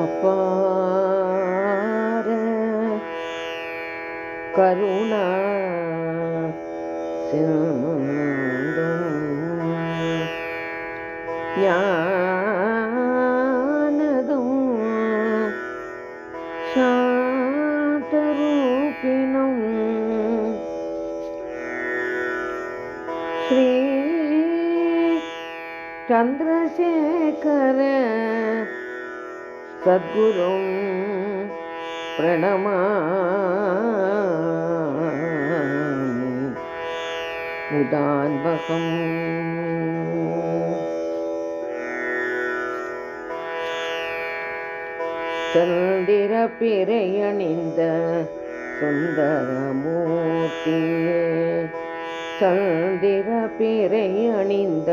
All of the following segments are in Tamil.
അപാര കരുണ സിന്ധു. ജ്ഞാനതും ശാന്തരൂപിണം. ശ്രീ ചന്ദ്രശേഖര சத்குரும் பிரணமாமி உதான்வகம் சந்திர பிறையணிந்த சுந்தரமூர்த்தியே சந்திர பிறையணிந்த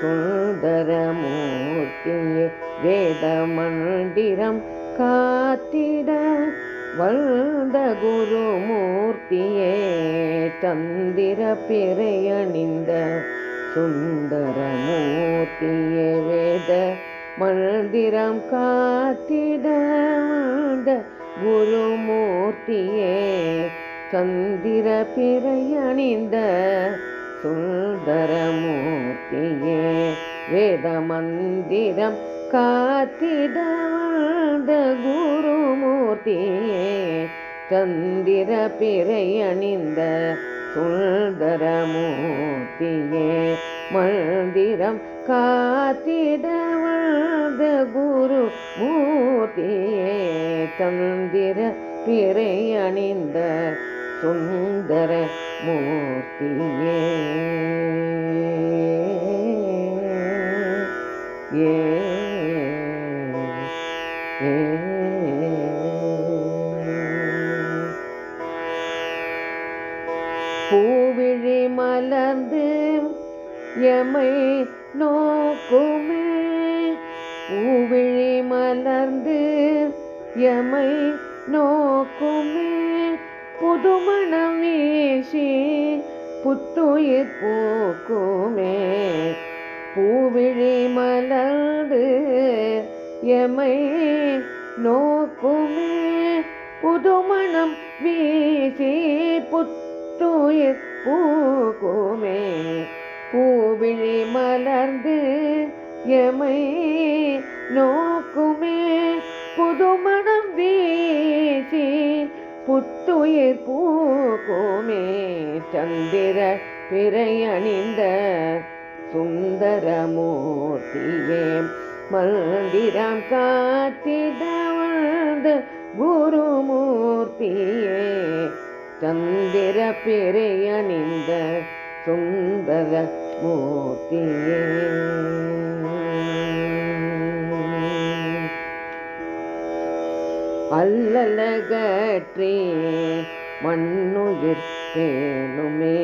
சுந்தரமூர்த்தியே வேத மந்திரம் காத்திட வந்த குருமூர்த்தியே சந்திர பிறையணிந்த சுந்தரமூர்த்தியே வேத மந்திரம் காத்திட வந்த குருமூர்த்தியே சந்திர பிறையணிந்த சுந்தரமூர்த்தியே வேத மந்திரம் காத்திட குருமூர்த்தியே சந்திர பிறையணிந்த சுந்தரமூர்த்தியே மந்திரம் காத்திட குரு மூர்த்தியே சந்திர பிறையணிந்த சுந்தர மூர்த்தியே. ஏ பூவிழி மலர்ந்து எமை நோக்குமே. பூவிழி மலர்ந்து எமை நோக்குமே. புதுமணம் வீசி புத்துயிர் பூக்குமே. பூவிழி மலர்ந்து எமை நோக்குமே. புதுமணம் வீசி புத்துயிர் பூக்குமே. பூவிழி மலர்ந்து எமை நோக்குமே. புதுமணம் வீசி புத்துயிர் பூக்குமே சந்திர பிறையணிந்த சுந்தரமூர்த்தியே மந்திரம் காத்திடவழ்ந்த குருமூர்த்தியே சந்திர பிறையணிந்த சுந்தர மூர்த்தியே அல்லலகற்றே மண்ணுயிர்த்தேனுமே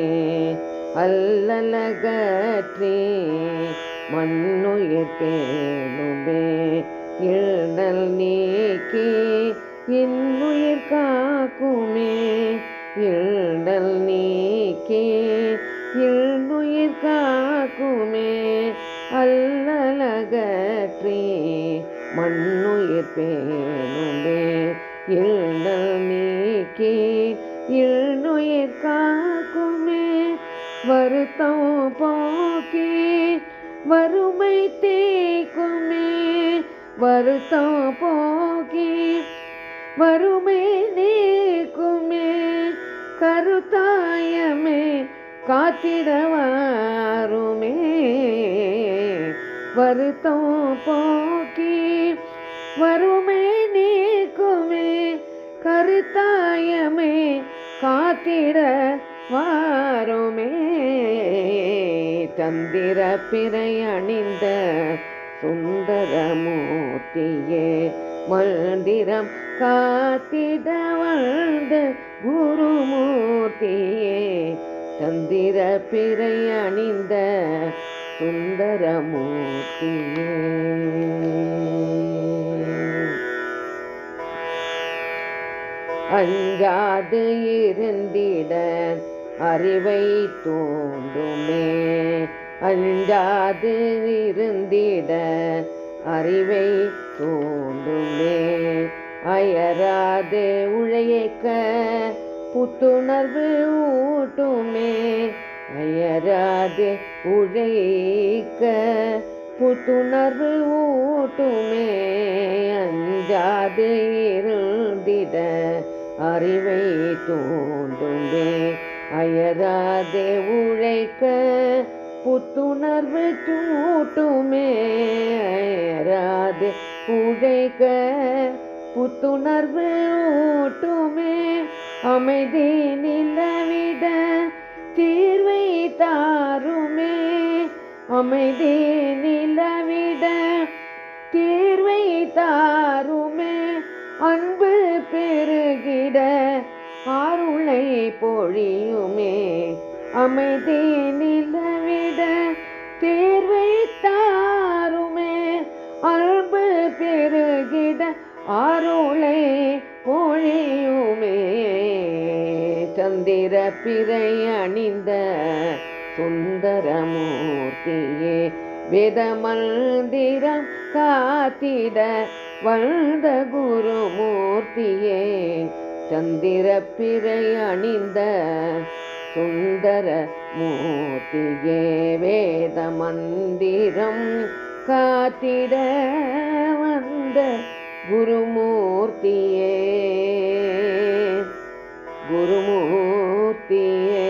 அல்லலகற்றே மண்ணுயிர்த்தேனுமே இழல் நீக்கி இன்னுயிர் காக்குமே. இழல் நீக்கி இன்னுயிர் காக்குமே. அல்லலகற்றே மண்ணுயிர் பேணுமே இழல் நீக்கி காக்குமே வருத்தம் போக்கே வறுமை தேக்குமே வருத்தம் போக்கே வறுமை நீக்குமே கருத்தாயமே காத்திடவாருமே. வருத்தம் போக்கே வறுமை காத்திட வாருமே. தந்திர பிறை அணிந்த சுந்தரமூர்த்தியே மந்திரம் காத்திட வாழ்ந்த குருமூர்த்தியே. தந்திர பிறை அணிந்த சுந்தரமூர்த்தியே. அஞ்சாது இருந்திட அறிவை தூண்டுமே. அஞ்சாது இருந்திட அறிவை தூண்டுமே. அயராது உழையக்க புத்துணர்வு ஊட்டுமே. அயராது உழைக்க புத்துணர்வு ஊட்டுமே. அஞ்சாது இருந்திட அறிவை தோன்றுமே அயராதே உழைக்க புத்துணர்வு தூட்டுமே அயராதே உழைக்க புத்துணர்வு ஊட்டுமே. அமைதி நிலவிட தீர்வை தாருமே. அமைதி நிலவிட தீர்வை தார் பொழியுமே. அமைதி நிலவிட தீர்வை தாருமே அன்பு பெருகிட அருளை பொழியுமே. சந்திர பிறை அணிந்த சுந்தரமூர்த்தியே வேதமந்திரம் காத்திட வந்த குருமூர்த்தியே. சந்திர பிறை அணிந்த சுந்தர மூர்த்தியே வேத மந்திரம் காத்திட வந்த குருமூர்த்தியே குருமூர்த்தியே.